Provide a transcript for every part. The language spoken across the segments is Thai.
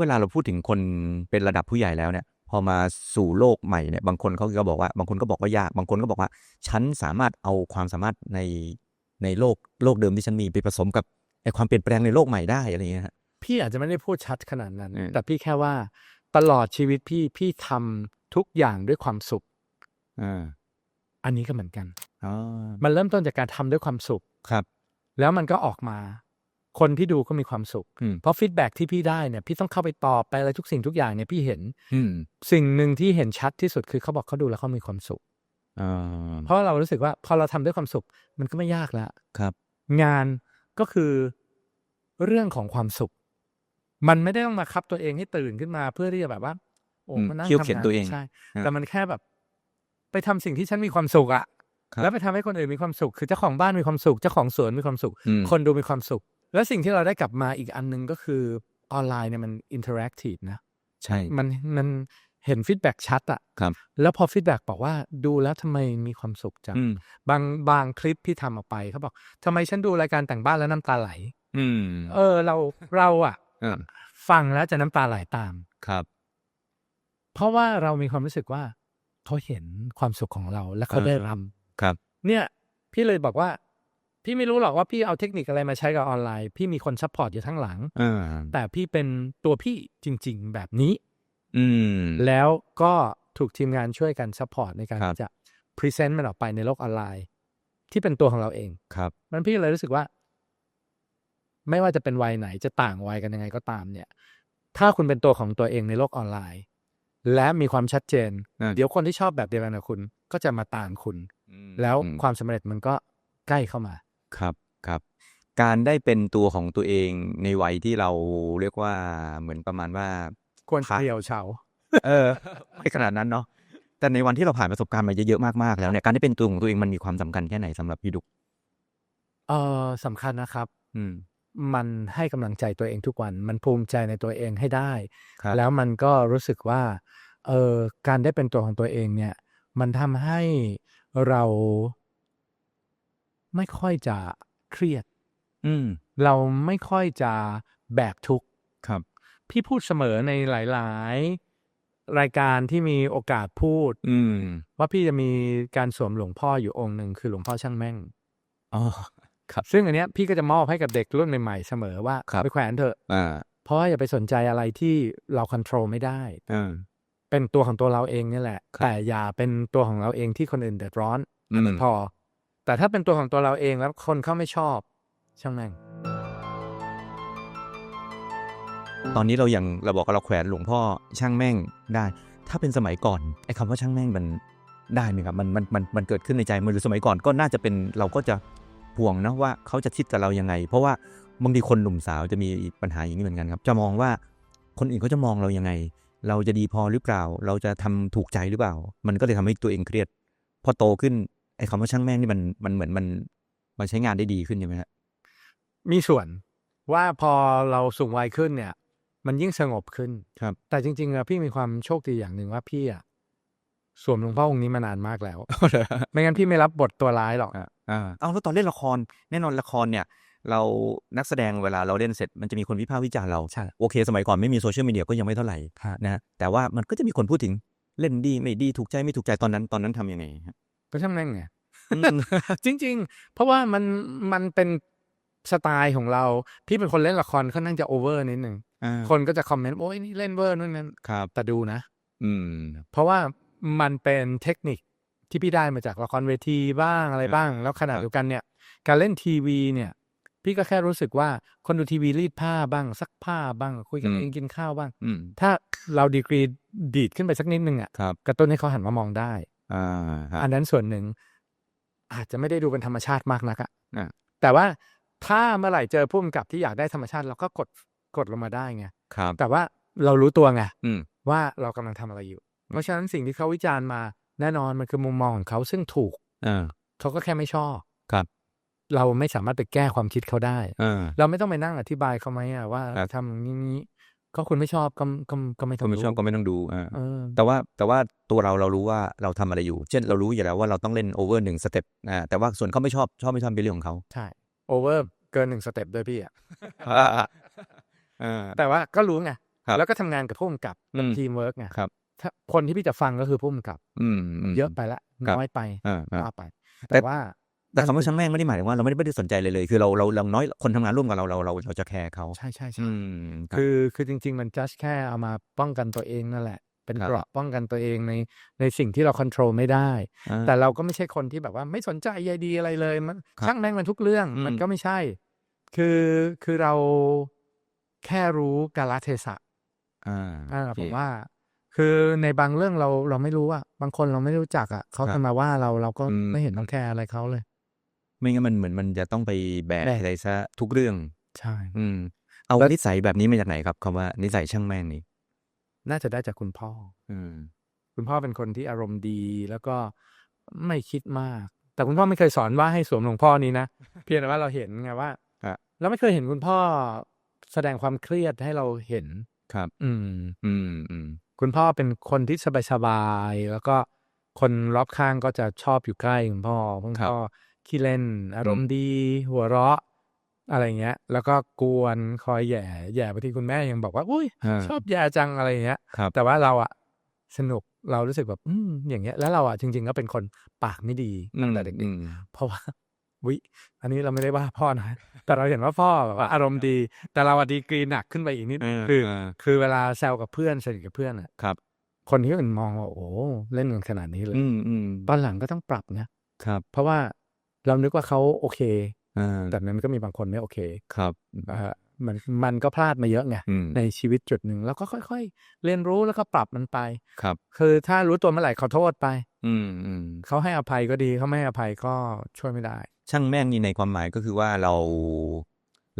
เวลาเราพูดถึงคนเป็นระดับผู้ใหญ่แล้วเนี่ย พอมาสู่โลกใหม่เนี่ยบางคนเขาก็บอกว่า บางคนก็บอกว่ายากบางคนก็บอกว่า ฉันสามารถเอาความสามารถในในโลกโลกเดิมที่ฉันมีไปผสมกับไอความเปลี่ยนแปลงในโลกใหม่ได้อะไรอย่างเงี้ยฮะพี่อาจจะไม่ได้พูดชัดขนาดนั้นเออแต่พี่แค่ว่าตลอดชีวิตพี่พี่ทำทุกอย่างด้วยความสุขอ่าอันนี้ก็เหมือนกันอ๋อมันเริ่มต้นจากการทำด้วยความสุขครับ แล้วมันก็ออกมา คนที่ดูก็มีความสุข อืม เพราะฟีดแบ็ที่พี่ได้เนี่ยพี่ต้องเข้าไปตอบไปอะไรทุกสิ่งทุกอย่างเนี่ยพี่เห็น อืมสิ่งหนึ่งที่เห็นชัดที่สุดคือเขาบอกเขาดูแล้วเขามีความสุข อ่าเพราะเรารู้สึกว่าพอเราทำด้วยความสุขมันก็ไม่ยากแล้วครับ งานก็คือเรื่องของความสุข มันไม่ได้ต้องมาคับตัวเองให้ตื่นขึ้นมาเพื่อที่จะแบบว่า โอ้อืมมานั่งเคี่ยวทำเข็นงานตัวเองใช่ฮะแต่มันแค่แบบ ไปทำสิ่งที่ฉันมีความสุขอะครับ แล้วไปทำให้คนอื่นมีความสุข คือเจ้าของบ้านมีความสุขเจ้าของสวนมีความสุข อืม คนดูมีความสุข แล้วสิ่งที่เราได้กลับมาอีกอันหนึงก็คือออนไลน์เนี่ยมันอินเทอร์แอคทีฟนะ ใช่ มันมันเห็นฟีดแบ็ชัดอะครับแล้วพอฟีดแบ็บอกว่าดูแล้วทำไมมีความสุขจังอืมบางบางคลิปที่ทำออกไปเขาบอกทำไมฉันดูรายการแต่งบ้านแล้วน้ำตาไหล อืม เออ เราเราอะอ่าฟังแล้วจะน้ำตาไหลตามครับ เพราะว่าเรามีความรู้สึกว่าเขาเห็นความสุขของเราและเขาเออได้รครับำเนี่ย พี่เลยบอกว่า พี่ไม่รู้หรอกว่าพี่เอาเทคนิคอะไรมาใช้กับออนไลน์ พี่มีคนซัพพอร์ตอยู่ทั้งหลังอ่าแต่พี่เป็นตัวพี่จริง ๆ แบบนี้ อืม แล้วก็ถูกทีมงานช่วยกันซัพพอร์ตในการครับที่จะพรีเซนต์มันออกไปในโลกออนไลน์ ที่เป็นตัวของเราเองครับ มันพี่เลยรู้สึกว่า ไม่ว่าจะเป็นวัยไหนจะต่างวัยกันยังไงก็ตาม เนี่ย ถ้าคุณเป็นตัวของตัวเองในโลกออนไลน์ และมีความชัดเจนอ่าเดี๋ยวคนที่ชอบแบบเดียวกันกับคุณ ก็จะมาตามคุณอืมแล้วอืมความสำเร็จมันก็ใกล้เข้ามา ครับครับ การได้เป็นตัวของตัวเองในวัยที่เราเรียกว่าเหมือนประมาณว่า ควรผ่านเที่ยวเฉาเออ ไม่ขนาดนั้นเนาะแต่ในวันที่เราผ่านประสบการณ์มาเยอะๆมากๆแล้วเนี่ยการได้เป็นตัวของตัวเองมันมีความสำคัญแค่ไหนสำหรับพี่ดุก เออสำคัญนะครับ อืม มันให้กำลังใจตัวเองทุกวัน มันภูมิใจในตัวเองให้ได้ ครับ แล้วมันก็รู้สึกว่า เออการได้เป็นตัวของตัวเองเนี่ย มันทำให้เรา ไม่ค่อยจะเครียด อืม เราไม่ค่อยจะแบกทุกข์ครับ พี่พูดเสมอในหลาย ๆ รายการที่มีโอกาสพูด อืม ว่าพี่จะมีการสวมหลวงพ่ออยู่องค์หนึ่งคือหลวงพ่อช่างแม่ง อ๋อ ครับ ซึ่งอันเนี้ยพี่ก็จะมอบให้กับเด็กรุ่นใหม่ ๆ เสมอว่าครับ ไปแขวนเถอะ อ่าเพราะว่าอย่าไปสนใจอะไรที่เราควบคุมไม่ได้ อ่า เป็นตัวของตัวเราเองเนี่ยแหละ ครับ แต่อย่าเป็นตัวของเราเองที่คนอื่นเดือดร้อน อืม พอ แต่ถ้าเป็นตัวของตัวเราเองแล้วคนเขาไม่ชอบช่างแม่งตอนนี้เราอย่างเราบอกว่าเราแขวนหลวงพ่อช่างแม่งได้ ถ้าเป็นสมัยก่อนไอ้คำว่าช่างแม่งมันได้ไหมครับมันมันมันมันเกิดขึ้นในใจมันหรือสมัยก่อนก็น่าจะเป็นเราก็จะห่วงนะว่าเขาจะคิดกับเรายังไง เพราะว่าบางทีคนหนุ่มสาวจะมีปัญหาอย่างนี้เหมือนกันครับ จะมองว่าคนอื่นเขาจะมองเรายังไง เราจะดีพอหรือเปล่า เราจะทำถูกใจหรือเปล่า มันก็เลยทำให้ตัวเองเครียด พอโตขึ้น ไอ้คำว่าช่างแม่งนี่มันมันเหมือนมันมันใช้งานได้ดีขึ้นใช่ไหมฮะมีส่วนว่าพอเราสูงวัยขึ้นเนี่ย มันยิ่งสงบขึ้น ครับ แต่จริงๆอะพี่มีความโชคดีอย่างหนึ่งว่าพี่อะสวมหลวงพ่อองค์นี้มานานมากแล้ว ไม่งั้นพี่ไม่รับบทตัวร้ายหรอก อ่าอ่าเอาแล้วตอนเล่นละครแน่นอนละครเนี่ย เรานักแสดงเวลาเราเล่นเสร็จมันจะมีคนวิพากษ์วิจารณ์เราใช่โอเค สมัยก่อนไม่มีโซเชียลมีเดียก็ยังไม่เท่าไหร่ครับ นะฮะแต่ว่ามันก็จะมีคนพูดถึงเล่นดีไม่ดีถูกใจไม่ถูกใจตอนนั้นตอนนั้นทำยังไงฮะ ก็ช่างแม่งไงอืมจริง ๆ เพราะว่ามันมันเป็นสไตล์ของเรา พี่เป็นคนเล่นละครค่อนข้างจะโอเวอร์นิดนึงอ่าคนก็จะคอมเมนต์โอ้ยนี่เล่นเวอร์นู่นนั่นครับแต่ดูนะ อืม เพราะว่ามันเป็นเทคนิคที่พี่ได้มาจากละครเวทีบ้างอะไรบ้าง แล้วขณะครับเดียวกันเนี่ย การเล่นทีวีเนี่ย พี่ก็แค่รู้สึกว่าคนดูทีวีรีดผ้าบ้างซักผ้าบ้าง คุยกันเองกินข้าวบ้างอืมถ้าเราดีกรีดีดขึ้นไปสักนิดนึงอะครับกระตุ้นให้เขาหันมามองได้ อ่าฮะอันนั้นส่วนหนึ่ง อาจจะไม่ได้ดูเป็นธรรมชาติมากนักอะอะแต่ว่าถ้าเมื่อไหร่เจอผู้กำกับที่อยากได้ธรรมชาติเราก็กดกดลงมาได้ไงครับแต่ว่าเรารู้ตัวไงอืมว่าเรากำลังทำอะไรอยู่ เพราะฉะนั้นสิ่งที่เขาวิจารณ์มาแน่นอนมันคือมุมมองของเขาซึ่งถูกอ่าเขาก็แค่ไม่ชอบครับ เราไม่สามารถไปแก้ความคิดเขาได้อ่าเราไม่ต้องไปนั่งอธิบายเขาไหมอะว่าครับทำอย่างนี้ ก็คุณไม่ชอบก็ก็ก็ไม่ต้คอนงไม่ชอบรู้ก็ไม่ต้องดูอ่าเออ แต่ว่าแต่ว่าตัวเราเรารู้ว่าเราทำอะไรอยู่ เช่นเรารู้อยู่แล้วว่าเราต้องเล่นโอเวอร์หนึ่งสเต็ปอ่าแต่ว่าส่วนเขาไม่ชอบชอบไม่ชอบเป็นเรื่องของเขาใช่โอเวอร์เกินหนึ่งสเต็ปด้วยพี่อะอ่าอ่า แต่ว่าก็รู้ไง ครับแล้วก็ทำงานกับผู้กำกับอืมทีมเวิร์กไงครับ ถ้าคนที่พี่จะฟังก็คือผู้กำกับ อืมม เยอะไปละ ครับน้อยไปอ่าอ่า ว่าไป แต่ แต่ว่า แต่คำว่าช่างแม่งไม่ได้หมายถึงว่าเราไม่ได้ไม่ได้สนใจเลยเลย คือเราเราเราน้อยคนทำงานร่วมกับเราเราเราเราจะแคร์เขาใช่ใช่ใช่อืมรับคือคือจริง ๆ มัน just แค่เอามาป้องกันตัวเองนั่นแหละ เป็นครับเกราะป้องกันตัวเองในในสิ่งที่เราควบคุมไม่ได้อ่าแต่เราก็ไม่ใช่คนที่แบบว่าไม่สนใจใยดีอะไรเลยมันครับช่างแม่งมันทุกเรื่องอืมมันก็ไม่ใช่ คือคือเราแค่รู้กาลเทศะอ่าอ่าโอผเคมว่าคือในบางเรื่องเราเราไม่รู้อะบางคนเราไม่รู้จักอะเขาครับจะมาว่าเราเราก็อืมไม่เห็นต้องแคร์อะไรเขาเลย ไม่งั้นมันเหมือนมันจะต้องไปแบกแบก อะไรซะทุกเรื่อง ใช่ อืม เอาแล้ว นิสัยแบบนี้มาจากไหนครับคำว่านิสัยช่างแม่งนี้น่าจะได้จากคุณพ่อ อืม คุณพ่อเป็นคนที่อารมณ์ดีแล้วก็ไม่คิดมาก แต่คุณพ่อไม่เคยสอนว่าให้สวมหลวงพ่อนี้นะ เพียงแต่ว่าเราเห็นไงว่าครับเราไม่เคยเห็นคุณพ่อแสดงความเครียดให้เราเห็น ครับ อืม อืมอืมคุณพ่อเป็นคนที่สบายๆแล้วก็คนรอบข้างก็จะชอบอยู่ใกล้คุณพ่อคุณพ่อ ขี้เล่น อารมณ์ดี หัวเราะ อะไรเงี้ย แล้วก็กวนคอยแหย่แหย่บางทีคุณแม่ยังบอกว่า อุ้ยอ่าชอบแย่จังอะไรเงี้ย ครับ แต่ว่าเราอะสนุกเรารู้สึกแบบอืมอย่างเงี้ยแล้วเราอะจริง ๆ ก็เป็นคนปากไม่ดีตั้งแต่เด็กอืมๆเพราะว่า วิอันนี้เราไม่ได้ว่าพ่อนะ แต่เราเห็นว่าพ่อแบบว่าอารมณ์ดี แต่เราอะดีกรีหนักขึ้นไปอีกนิดเออคือเออคือเวลาแซวกับเพื่อนสนิทกับเพื่อนอะครับ คนที่อื่นมองว่าโอ้โหเล่นกันขนาดนี้เลย อืมอืมตอนหลังก็ต้องปรับนะครับ เพราะว่า เรานึกว่าเขาโอเคอ่าแต่นั้นก็มีบางคนไม่โอเคครับนะฮะมันมันก็พลาดมาเยอะไงอืม ในชีวิตจุดหนึ่งแล้วก็ค่อย ๆ เรียนรู้แล้วก็ปรับมันไป ครับ คือถ้ารู้ตัวเมื่อไหร่ขอโทษไป อืมอืม เขาให้อภัยก็ดีเขาไม่ให้อภัยก็ช่วยไม่ได้ ช่างแม่งนี่ในความหมายก็คือว่าเรา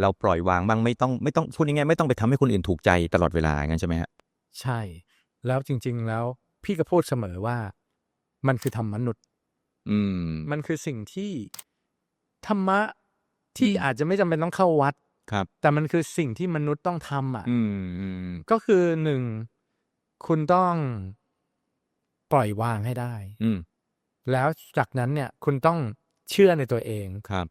เราปล่อยวางบ้างไม่ต้องไม่ต้องพูดง่ายๆไม่ต้องไปทำให้คนอื่นถูกใจตลอดเวลางั้นใช่ไหมฮะใช่ แล้วจริง ๆ แล้วพี่ก็พูดเสมอว่า มันคือธรรมนุษย์ อืม มันคือสิ่งที่ธรรมะที่อาจจะไม่จำเป็นต้องเข้าวัดครับ แต่มันคือสิ่งที่มนุษย์ต้องทำอะ อืมอืมก็คือหนึ่งคุณต้องปล่อยวางให้ได้ อืมแล้วจากนั้นเนี่ย คุณต้องเชื่อในตัวเอง ครับ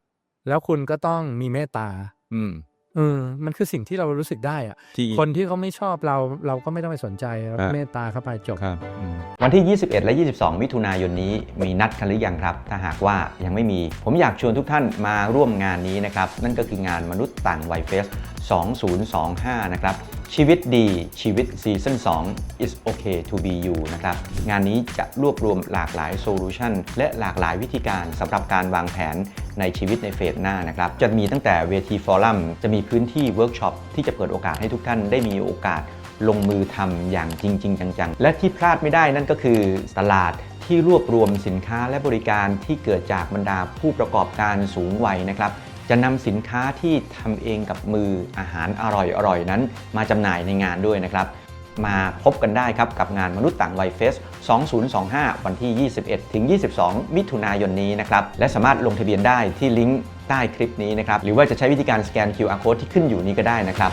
แล้วคุณก็ต้องมีเมตตา อืม เออมันคือสิ่งที่เรารู้สึกได้อะที่ คนที่เขาไม่ชอบเราเราก็ไม่ต้องไปสนใจเราครับ เมตตาเข้าไปจบ ครับอืม วันที่ 21 และ 22 มิถุนายนนี้มีนัดกันหรือยังครับ ถ้าหากว่ายังไม่มี ผมอยากชวนทุกท่านมาร่วมงานนี้นะครับ นั่นก็คืองานมนุษย์ต่างวัยเฟส 2025 นะครับ ชีวิตดีชีวิตซีซั่น2 is okay to be you นะครับ งานนี้จะรวบรวมหลากหลายโซลูชันและหลากหลายวิธีการสำหรับการวางแผนในชีวิตในเฟสหน้านะครับ จะมีตั้งแต่เวทีฟอรัมจะมีพื้นที่เวิร์กช็อปที่จะเปิดโอกาสให้ทุกท่านได้มีโอกาสลงมือทำอย่างจริง ๆ จัง ๆ และที่พลาดไม่ได้นั่นก็คือตลาดที่รวบรวมสินค้าและบริการที่เกิดจากบรรดาผู้ประกอบการสูงวัยนะครับ จะนำสินค้าที่ทำเองกับมืออาหารอร่อยๆนั้น มาจำหน่ายในงานด้วยนะครับ มาพบกันได้ครับกับงานมนุษย์ต่างวัยเฟส 2025 วันที่ 21 ถึง 22 มิถุนายนนี้นะครับ และสามารถลงทะเบียนได้ที่ลิงก์ใต้คลิปนี้นะครับ หรือว่าจะใช้วิธีการสแกน QR code ที่ขึ้นอยู่นี้ก็ได้นะครับ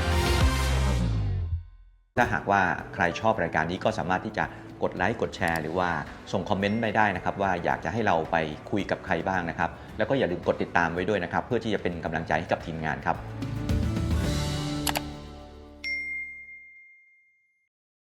ถ้าหากว่าใครชอบรายการนี้ก็สามารถที่จะ กดไลค์กดแชร์ หรือว่าส่งคอมเมนต์ไปได้นะครับ ว่าอยากจะให้เราไปคุยกับใครบ้างนะครับ แล้วก็อย่าลืมกดติดตามไว้ด้วยนะครับ เพื่อที่จะเป็นกำลังใจให้กับทีมงานครับ